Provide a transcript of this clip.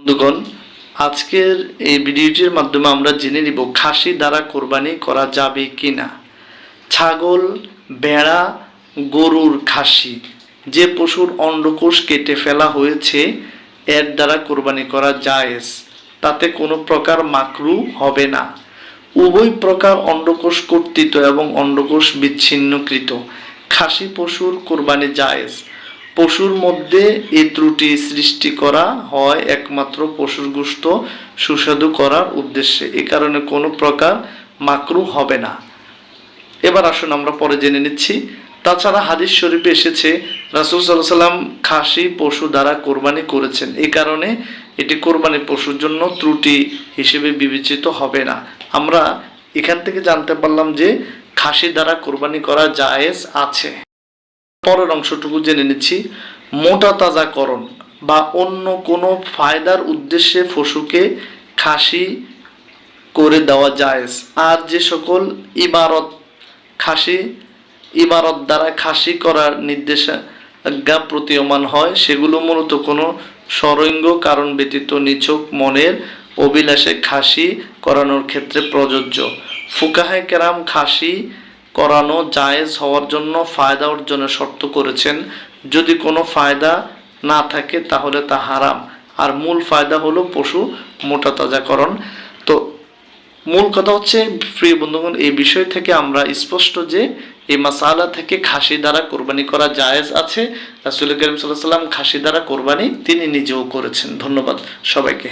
বন্ধুগণ, আজকের এই ভিডিওটির মাধ্যমে আমরা জেনে নিব খাসি দ্বারা কোরবানি করা যাবে কি না ছাগল, ভেড়া, গরুর খাসি, যে পশুর অন্ডকোষ কেটে ফেলা হয়েছে, এর দ্বারা কোরবানি করা জায়েজ। তাতে কোনো প্রকার মাকরু হবে না। উভয় প্রকার অন্ডকোষ কর্তৃত এবং অন্ডকোষ বিচ্ছিন্নকৃত। খাসি পশুর কোরবানি জায়েজ। পশুর মধ্যে এই ত্রুটি সৃষ্টি করা হয় একমাত্র পশুর গোস্ত সুস্বাদু করার উদ্দেশ্যে। এ কারণে কোনো প্রকার মাকরু হবে না। এবার আসুন আমরা পরে জেনে নিচ্ছি। তাছাড়া হাদিস শরীফে এসেছে, রাসুল সাল্লাহ সাল্লাম খাসি পশু দ্বারা কোরবানি করেছেন। এই কারণে এটি কোরবানি পশুর জন্য ত্রুটি হিসেবে বিবেচিত হবে না। আমরা এখান থেকে জানতে পারলাম যে খাসি দ্বারা কোরবানি করা জায়েজ আছে। পরের অংশটুকু জেনে নিচ্ছি। মোটা তাজাকরণ বা অন্য কোনো ফায়দার উদ্দেশ্যে পশুকে খাসি করে দেওয়া জায়েজ। আর যে সকল ইমারত খাসি, ইমারত দ্বারা খাসি করার নির্দেশাজ্ঞা প্রতীয়মান হয়, সেগুলো মূলত কোনো সরঙ্গ কারণ ব্যতীত নিছক মনের অভিলাষে খাসি করানোর ক্ষেত্রে প্রযোজ্য। ফুকাহে কেরাম খাসি করানো জায়েজ হওয়ার জন্য ফায়দা অর্জনের শর্ত করেছেন। যদি কোনো ফায়দা না থাকে, তাহলে তা হারাম। আর মূল ফায়দা হলো পশু মোটা তাজাকরণ। তো মূল কথা হচ্ছে, প্রিয় বন্ধুগণ, এই বিষয় থেকে আমরা স্পষ্ট যে এই মাসালা থেকে খাসি দ্বারা কোরবানি করা জায়েজ আছে। রাসুল করিম সাল্লাহ সাল্লাম খাসি দ্বারা কোরবানি তিনি নিজেও করেছেন। ধন্যবাদ সবাইকে।